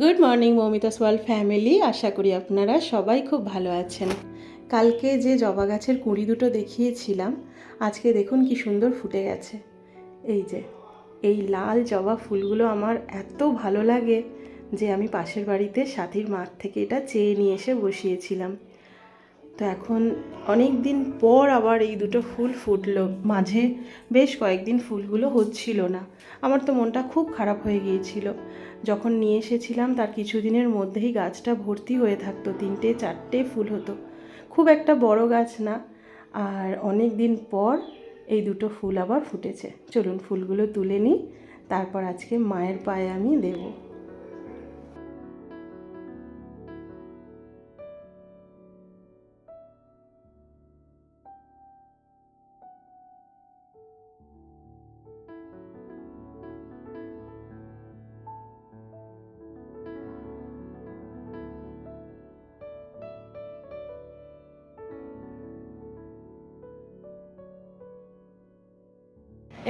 Good morning Moumita সোয়াল family আশা করি আপনারা সবাই খুব ভালো আছেন। কালকে যে জবা গাছের কুঁড়ি দুটো দেখিয়েছিলাম, আজকে দেখুন কি সুন্দর ফুটে গেছে। এই যে, এই লাল জবা ফুলগুলো আমার এত ভালো লাগে যে আমি পাশের বাড়িতে সাথীর মাঠ থেকে এটা চেয়ে নিয়ে এসে বসিয়েছিলাম। তো এখন অনেক দিন পর আবার এই দুটো ফুল ফুটলো। মাঝে বেশ কয়েকদিন ফুলগুলো হচ্ছিল না। আমার তো মনটা খুব খারাপ হয়ে গিয়েছিল। যখন নিয়ে এসেছিলাম, তার কিছুদিনের মধ্যেই গাছটা ভর্তি হয়ে থাকতো। তিনটে চারটে ফুল হতো। খুব একটা বড় গাছ না। আর অনেক দিন পর এই দুটো ফুল আবার ফুটেছে। চলুন ফুলগুলো তুলে নিই। তারপর আজকে মায়ের পায়ে আমি দেবো।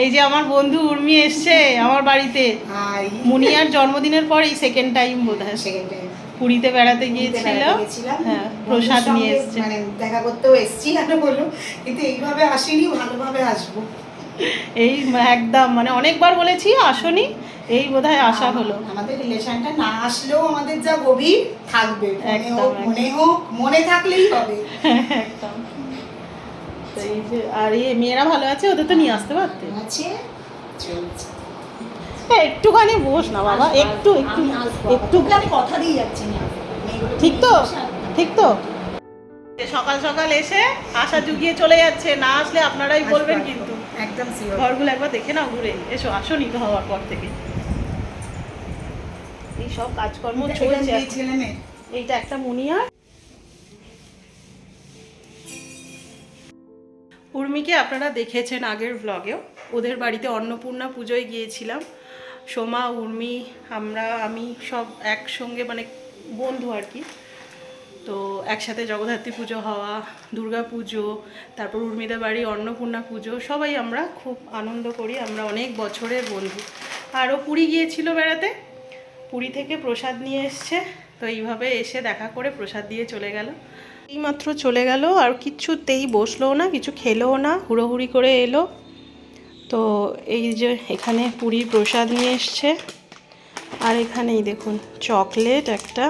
এই যে আমার বন্ধু উর্মি এসছে আমার বাড়িতে। মুনিয়ার জন্মদিনের পর এই সেকেন্ড টাইম বোধ হয় সেকেন্ড টাইম পুরীতে বেড়াতে গিয়েছিল হ্যাঁ প্রসাদ নিয়ে এসছে। মানে দেখা করতেও এসছি আর বলল কিন্তু এইভাবে আসিনি ভালোভাবে আসব। এই একদম মানে অনেকবার বলেছি আসনি। এই বোধহয় আশা হলো। আমাদের রিলেশনটা না আসলেও আমাদের যা গভীর থাকবে। মনে হোক মনে থাকলেই হবে। একদম। তো এই যে আর এই মেয়েরা ভালো আছে ওদের তো নিয়ে আসতে পারতে। আছে? হ্যাঁ, একটুখানি বস না বাবা একটু একটু একটু। কথা দিয়ে যাচ্ছি ঠিক তো ঠিক তো। সকাল সকাল এসে আশা জুগিয়ে চলে যাচ্ছে না আসলে আপনারাই বলবেন কিন্তু। একদম ঘরগুলো একবার দেখে নাও ঘুরে। এসো আসনি তো হওয়ার পর থেকে। এই সব কাজকর্ম চলছে এইটা একটা মুনিয়া। উর্মিকে আপনারা দেখেছেন আগের ব্লগেও ওদের বাড়িতে অন্নপূর্ণা পুজোয় গিয়েছিলাম। সোমা, উর্মি, আমরা, আমি সব একসঙ্গে মানে বন্ধু আর কি। তো একসাথে জগদ্ধাত্রী পুজো হওয়া, দুর্গা পুজো, তারপর উর্মিদের বাড়ি অন্নপূর্ণা পুজো, সবাই আমরা খুব আনন্দ করি, আমরা অনেক বছরের বন্ধু। আরও পুরী গিয়েছিল বেড়াতে, পুরী থেকে প্রসাদ নিয়ে এসছে, তো এইভাবে এসে দেখা করে প্রসাদ দিয়ে চলে গেল। এইমাত্র চলে গেল আর কিচ্ছুতেই বসলোও না, কিছু খেলোও না, হুড়োহুড়ি করে এলো। তো এই যে এখানে পুরীর প্রসাদ নিয়ে এসছে। আর এখানেই দেখুন, চকলেট একটা,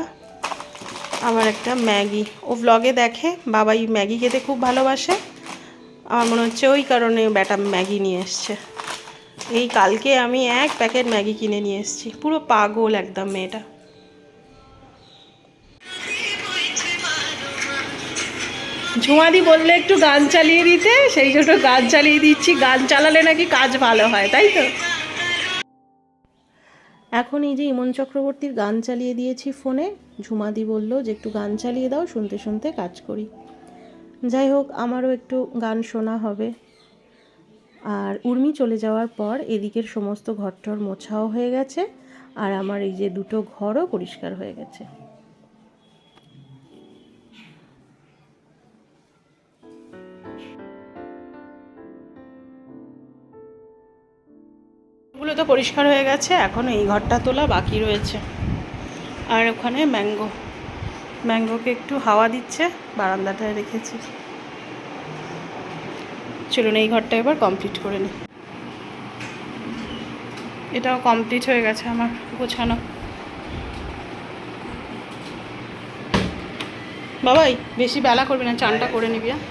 আবার একটা ম্যাগি। ও ব্লগে দেখে, বাবাই ম্যাগি খেতে খুব ভালোবাসে। আমার মনে হচ্ছে ওই কারণে ব্যাটা ম্যাগি নিয়ে এসছে। এই কালকে আমি এক প্যাকেট ম্যাগি কিনে নিয়ে এসেছি। পুরো পাগল একদম মেয়েটা। ঝুমাদি বললে একটু গান চালিয়ে দিতে, সেই জন্য গান চালিয়ে দিচ্ছি। গান চালালে নাকি কাজ ভালো হয়, তাই তো? এখন এই যে ইমন চক্রবর্তীর গান চালিয়ে দিয়েছি ফোনে, ঝুমাদি বলল যে একটু গান চালিয়ে দাও, শুনতে শুনতে কাজ করি। যাই হোক, আমারও একটু গান শোনা হবে। আর উর্মি চলে যাওয়ার পর এদিকের সমস্ত ঘরটর মোছাও হয়ে গেছে, আর আমার এই যে দুটো ঘরও পরিষ্কার হয়ে গেছে। ওগুলো তো পরিষ্কার হয়ে গেছে এখন এই ঘরটা তোলা বাকি রয়েছে। আর ওখানে ম্যাঙ্গো ম্যাঙ্গোকে একটু হাওয়া দিচ্ছে বারান্দাটায় রেখেছি। চলুন এই ঘরটা এবার কমপ্লিট করে নিই। এটাও কমপ্লিট হয়ে গেছে আমার গোছানো। বাবাই বেশি বেলা করবি না চানটা করে নিবি হ্যাঁ?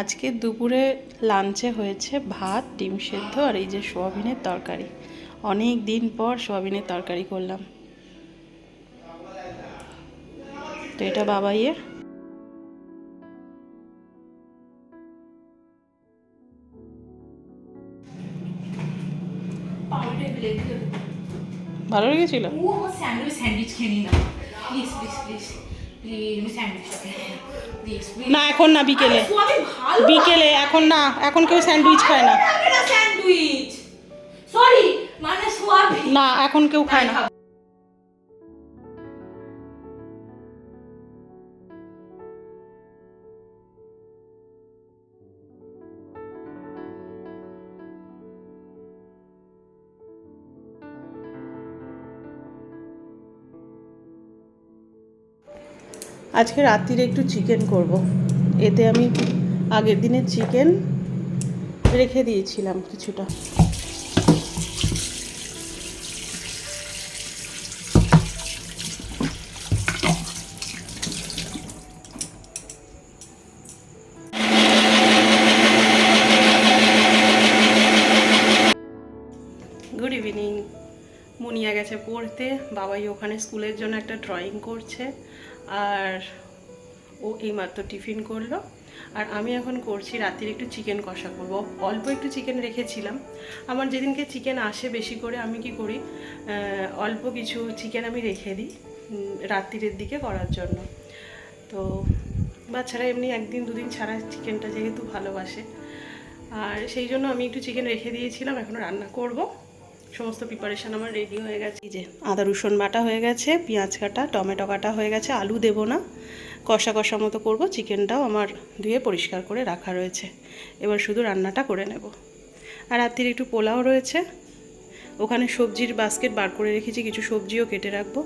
আজকে দুপুরে লাঞ্চে হয়েছে ভাত, ডিম সেদ্ধ আর এই যে সোয়াবিনের তরকারি। অনেক দিন পর সোয়াবিনের তরকারি করলাম। তো এটা বাবাইয়ের ভালো লেগেছিল? ও স্যান্ডউইচ স্যান্ডউইচ খেয়ে নিই না প্লিজ প্লিজ প্লিজ না এখন না বিকেলে। বিকেলে এখন না এখন কেউ স্যান্ডউইচ খায় না। মানে না এখন কেউ খায় না। আজকে রাত্রিরে একটু চিকেন করব। এতে আমি আগের দিনের চিকেন রেখে দিয়েছিলাম কিছুটা। গুড ইভিনিং মুনিয়া গেছে পড়তে। বাবাই ওখানে স্কুলের জন্য একটা ড্রয়িং করছে। আর ও এইমাত্র টিফিন করল। আর আমি এখন করছি রাত্রির একটু চিকেন কষা করব। অল্প একটু চিকেন রেখেছিলাম। আমার যেদিনকে চিকেন আসে বেশি করে আমি কি করি অল্প কিছু চিকেন আমি রেখে দিই রাত্রিরের দিকে করার জন্য। তো বাচ্চারা এমনি একদিন দুদিন ছাড়া চিকেনটা যেহেতু ভালোবাসে। আর সেই জন্য আমি একটু চিকেন রেখে দিয়েছিলাম এখনও রান্না করব। সমস্ত প্রিপারেশান আমার রেডি হয়ে গেছে। যে আদা, রসুন বাটা হয়ে গেছে, পেঁয়াজ কাটা, টমেটো কাটা হয়ে গেছে, আলু দেবো না। কষা কষা মতো করব চিকেনটাও আমার ধুয়ে পরিষ্কার করে রাখা রয়েছে। এবার শুধু রান্নাটা করে নেব। আর রাত্রির একটু পোলাও রয়েছে ওখানে সবজির বাস্কেট বার করে রেখেছি, কিছু সবজিও কেটে রাখব।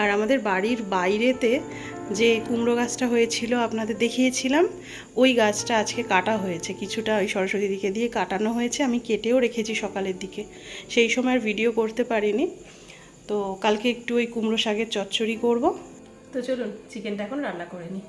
আর আমাদের বাড়ির বাইরেতে যে কুমড়ো গাছটা হয়েছিল আপনাদের দেখিয়েছিলাম, ওই গাছটা আজকে কাটা হয়েছে। কিছুটা ওই সরস্বতী দিকে দিয়ে কাটানো হয়েছে, আমি কেটেও রেখেছি সকালের দিকে। সেই সময় ভিডিও করতে পারিনি। তো কালকে একটু ওই কুমড়ো শাকের চচ্চড়ি করব। তো চলুন চিকেনটা এখন রান্না করে নিই।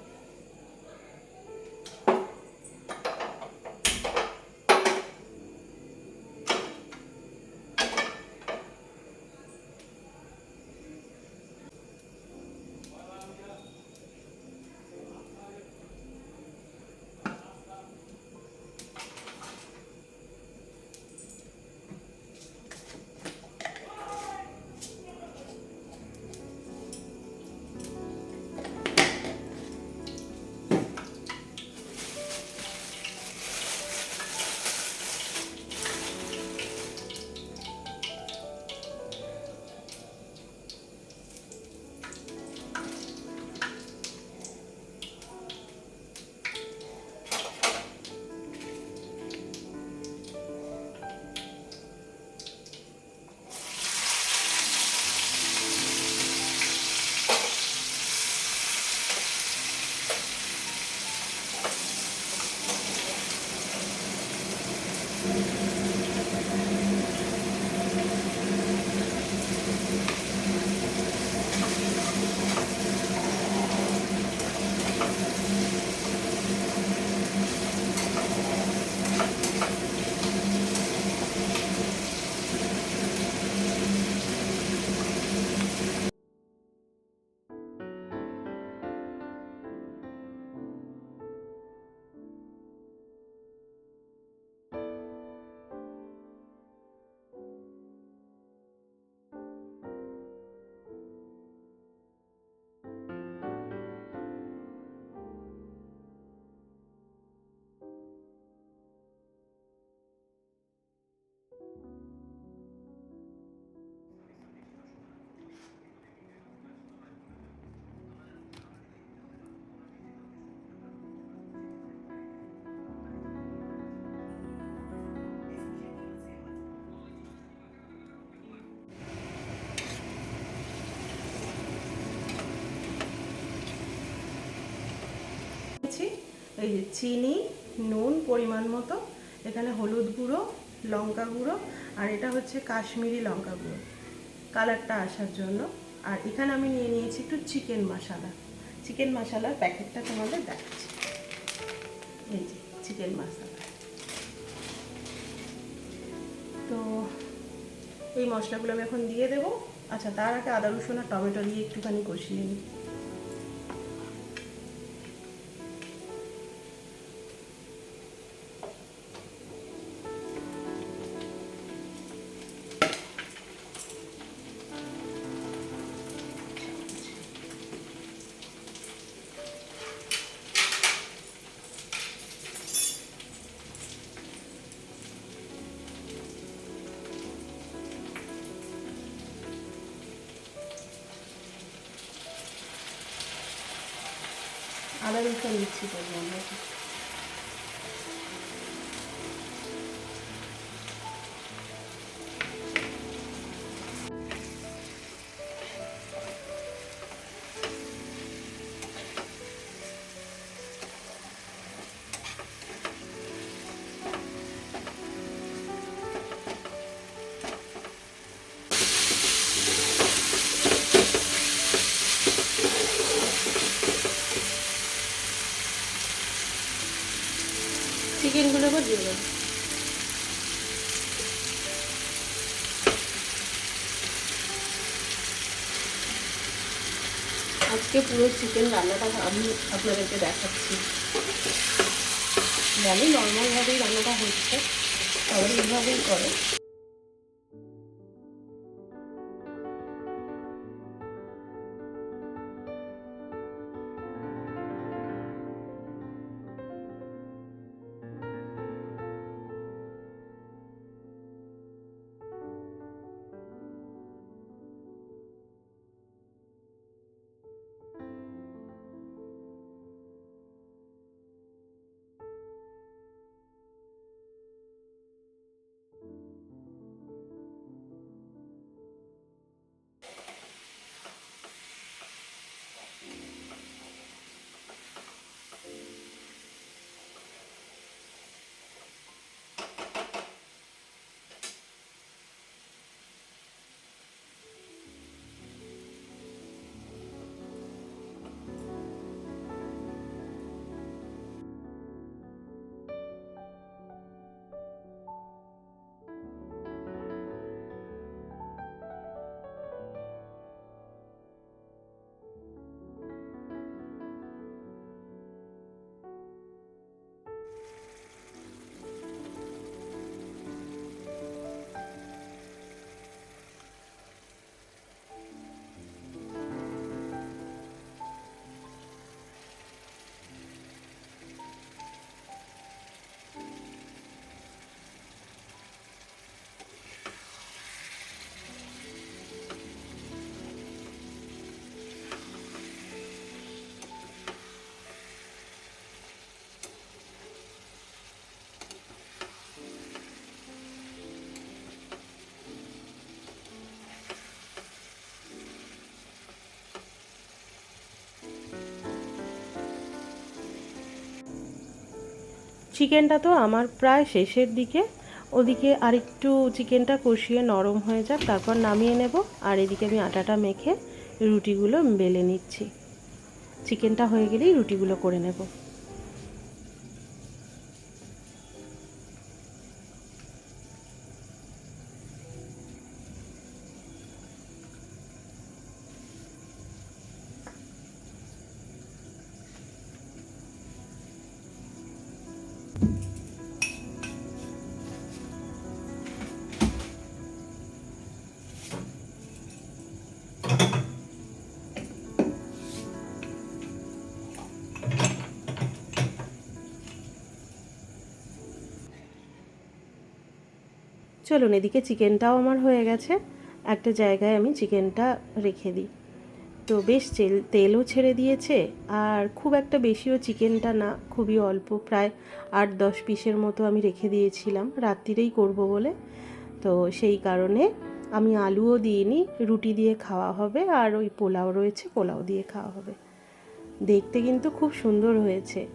এই যে চিনি, নুন পরিমাণ মতো, এখানে হলুদ গুঁড়ো, লঙ্কা গুঁড়ো, আর এটা হচ্ছে কাশ্মীরি লঙ্কা গুঁড়ো। কালারটা আসার জন্য। আর এখানে আমি নিয়ে নিয়েছি একটু চিকেন মশলা। চিকেন মশালার প্যাকেটটা তোমাদের দেখাচ্ছি। এই যে চিকেন মশলা। তো এই মশলাগুলো আমি এখন দিয়ে দেবো। আচ্ছা তার আগে আদা রসুন আর টমেটো দিয়ে একটুখানি কষিয়ে নিই। আদা রসুন মিক্সি করব আমরা চিকেনগুলো এবার দিয়ে দেবো। আজকে পুরো চিকেন রান্নাটা আমি আপনাদেরকে দেখাচ্ছি। জানি নর্মালভাবেই রান্নাটা হচ্ছে সবাই এইভাবেই করে। চিকেনটা তো আমার প্রায় শেষের দিকে। ওদিকে আরেকটু চিকেনটা কষিয়ে নরম হয়ে যাক, তারপর নামিয়ে নেব। আর এদিকে আমি আটাটা মেখে রুটিগুলো বেলে নিচ্ছি। চিকেনটা হয়ে গেলেই রুটিগুলো করে নেব। চলুন এদিকে চিকেনটাও আমার হয়ে গেছে। একটা জায়গায় আমি চিকেনটা রেখে দিই। তো বেশ তেল, তেলও ছেড়ে দিয়েছে আর খুব একটা বেশিও চিকেনটা না, খুবই অল্প, প্রায় আট দশ পিসের মতো আমি রেখে দিয়েছিলাম, রাত্রিরেই করব বলে। তো সেই কারণে আমি আলুও দিইনি, রুটি দিয়ে খাওয়া হবে আর ওই পোলাও রয়েছে, পোলাও দিয়ে খাওয়া হবে। দেখতে কিন্তু খুব সুন্দর হয়েছে।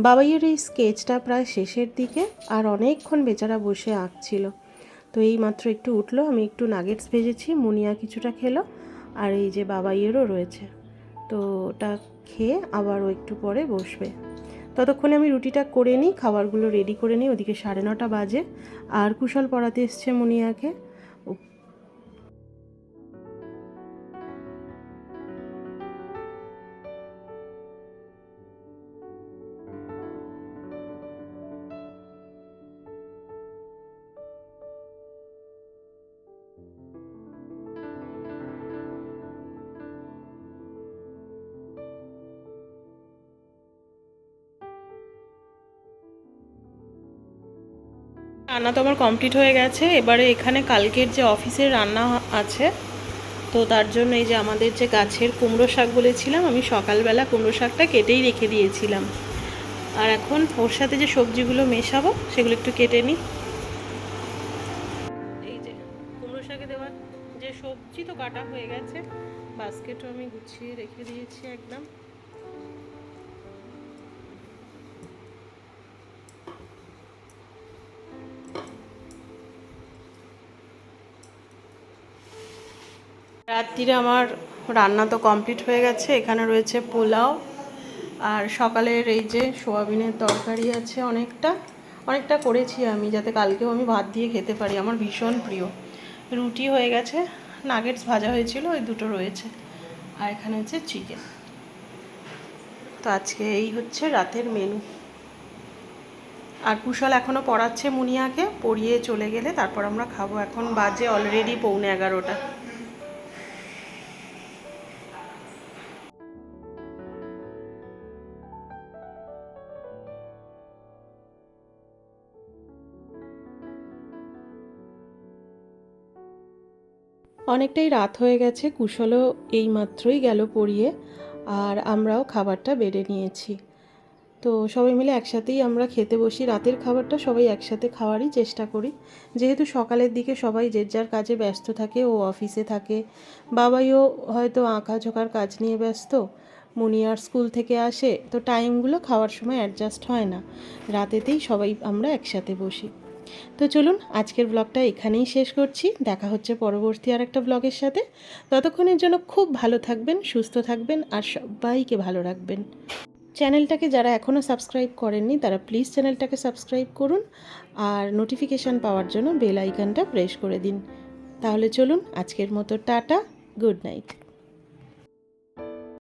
বাবাইয়ের এই স্কেচটা প্রায় শেষের দিকে আর অনেকক্ষণ বেচারা বসে আঁকছিল। তো এই মাত্র একটু উঠল, আমি একটু নাগেটস ভেজেছি, মুনিয়া কিছুটা খেলো আর এই যে বাবাইয়েরও রয়েছে। তো ওটা খেয়ে আবারও একটু পরে বসবে। ততক্ষণে আমি রুটিটা করে নিই, খাবারগুলো রেডি করে নিই, ওদিকে সাড়ে নটা বাজে। আর কুশল পড়াতে এসছে মুনিয়াকে। রান্না তো আমার কমপ্লিট হয়ে গেছে। এবারে এখানে কালকের যে অফিসের রান্না আছে, তো তার জন্য এই যে আমাদের যে গাছের কুমড়ো শাক বলেছিলাম, আমি সকালবেলা কুমড়ো শাকটা কেটেই রেখে দিয়েছিলাম। আর এখন ওর সাথে যে সবজিগুলো মেশাবো, সেগুলো একটু কেটে নিই। রাত্রিরে আমার রান্না তো কমপ্লিট হয়ে গেছে, এখানে রয়েছে পোলাও, আর সকালের এই যে সোয়াবিনের তরকারি আছে অনেকটা অনেকটা করেছি আমি যাতে কালকেও আমি ভাত দিয়ে খেতে পারি, আমার ভীষণ প্রিয়। রুটি হয়ে গেছে, নাগেটস ভাজা হয়েছিল, ওই দুটো রয়েছে, আর এখানে হচ্ছে চিকেন। তো আজকে এই হচ্ছে রাতের মেনু আর কুশল এখনও পড়াচ্ছে মুনিয়াকে, পড়িয়ে চলে গেলে তারপর আমরা খাব, এখন বাজে অলরেডি পৌনে এগারোটা। অনেকটাই রাত হয়ে গেছে, কুশলও এই মাত্রই গেল পড়িয়ে, আর আমরাও খাবারটা বেড়ে নিয়েছি। তো সবাই মিলে একসাথেই আমরা খেতে বসি। রাতের খাবারটা সবাই একসাথে খাওয়ারই চেষ্টা করি। যেহেতু সকালের দিকে সবাই যে যার কাজে ব্যস্ত থাকে, ও অফিসে থাকে, বাবাইও হয়তো আঁকা ঝোঁকার কাজ নিয়ে ব্যস্ত মুনিয়ার স্কুল থেকে আসে, তো টাইমগুলো খাওয়ার সময় অ্যাডজাস্ট হয় না। রাতেতেই সবাই আমরা একসাথে বসি। তো চলুন আজকের ব্লগটা এখানেই শেষ করছি। দেখা হচ্ছে পরবর্তী আর একটা ব্লগের সাথে। ততক্ষণের জন্য খুব ভালো থাকবেন, সুস্থ থাকবেন আর সবাইকে ভালো রাখবেন। চ্যানেলটাকে যারা এখনও সাবস্ক্রাইব করেননি, তারা প্লিজ চ্যানেলটাকে সাবস্ক্রাইব করুন আর নোটিফিকেশান পাওয়ার জন্য বেল আইকনটা প্রেস করে দিন। তাহলে চলুন আজকের মতো টাটা গুড নাইট